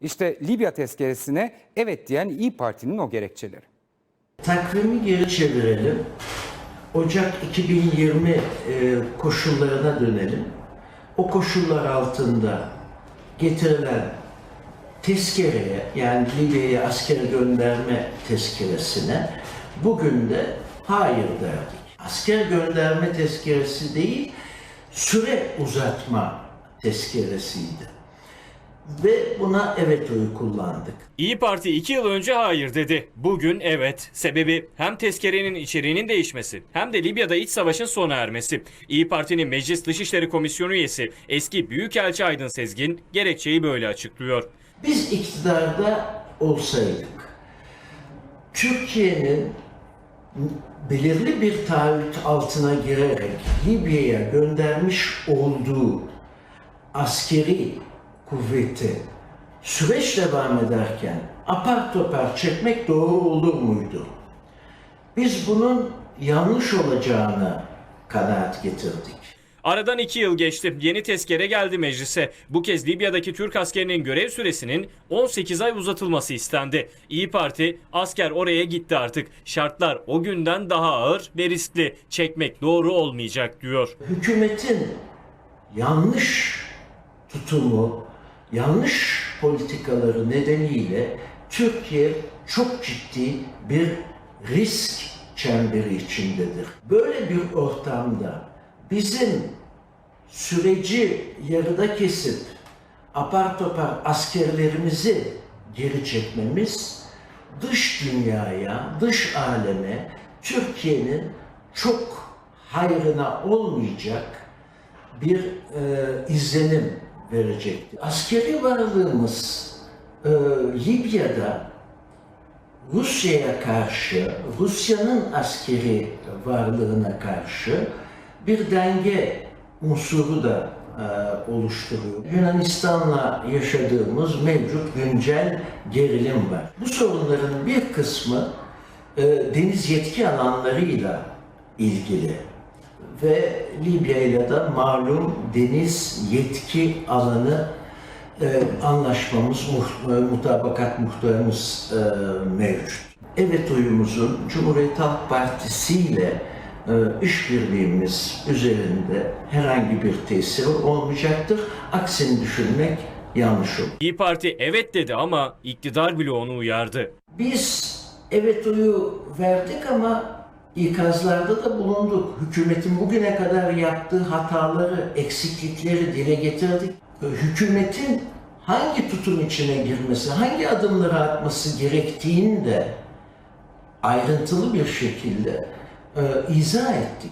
İşte Libya tezkeresine evet diyen İyi Parti'nin o gerekçeleri. Takvimi geri çevirelim. Ocak 2020 e, koşullarına dönelim. O koşullar altında getirilen tezkereye yani Libya'ya asker gönderme tezkeresine bugün de hayır derdik. Asker gönderme tezkeresi değil, süre uzatma tezkeresiydi. Ve buna evet oyu kullandık. İyi Parti 2 yıl önce hayır dedi. Bugün evet. Sebebi hem tezkerenin içeriğinin değişmesi hem de Libya'da iç savaşın sona ermesi. İyi Parti'nin Meclis Dışişleri Komisyonu üyesi eski Büyükelçi Aydın Sezgin gerekçeyi böyle açıklıyor. Biz iktidarda olsaydık, Türkiye'nin belirli bir taahhüt altına girerek Libya'ya göndermiş olduğu askeri kuvveti süreç devam ederken apar topar çekmek doğru olur muydu? Biz bunun yanlış olacağını kanaat getirdik. Aradan 2 yıl geçti. Yeni tezkere geldi meclise. Bu kez Libya'daki Türk askerinin görev süresinin 18 ay uzatılması istendi. İyi Parti asker oraya gitti artık. Şartlar o günden daha ağır ve riskli. Çekmek doğru olmayacak diyor. hükümetin yanlış tutumu, yanlış politikaları nedeniyle Türkiye çok ciddi bir risk çemberi içindedir. Böyle bir ortamda bizim süreci yarıda kesip apar topar askerlerimizi geri çekmemiz dış dünyaya, dış aleme Türkiye'nin çok hayrına olmayacak bir e, izlenim verecekti. Askeri varlığımız e, Libya'da Rusya'ya karşı, Rusya'nın askeri varlığına karşı bir denge unsuru da e, oluşturuyor. Yunanistan'la yaşadığımız mevcut güncel gerilim var. Bu sorunların bir kısmı e, deniz yetki alanlarıyla ilgili ve Libya ile de malum deniz yetki alanı e, anlaşmamız, e, mutabakat muhtarımız e, mevcut. Evet oyumuzun Cumhuriyet Halk Partisi ile e, işbirliğimiz üzerinde herhangi bir tesiri olmayacaktır. Aksini düşünmek yanlış olur. İyi Parti evet dedi ama iktidar bile onu uyardı. Biz evet oyu verdik ama ikazlarda da bulunduk. Hükümetin bugüne kadar yaptığı hataları, eksiklikleri dile getirdik. Ee, Hükümetin hangi tutum içine girmesi, hangi adımları atması gerektiğini de ayrıntılı bir şekilde e, izah ettik.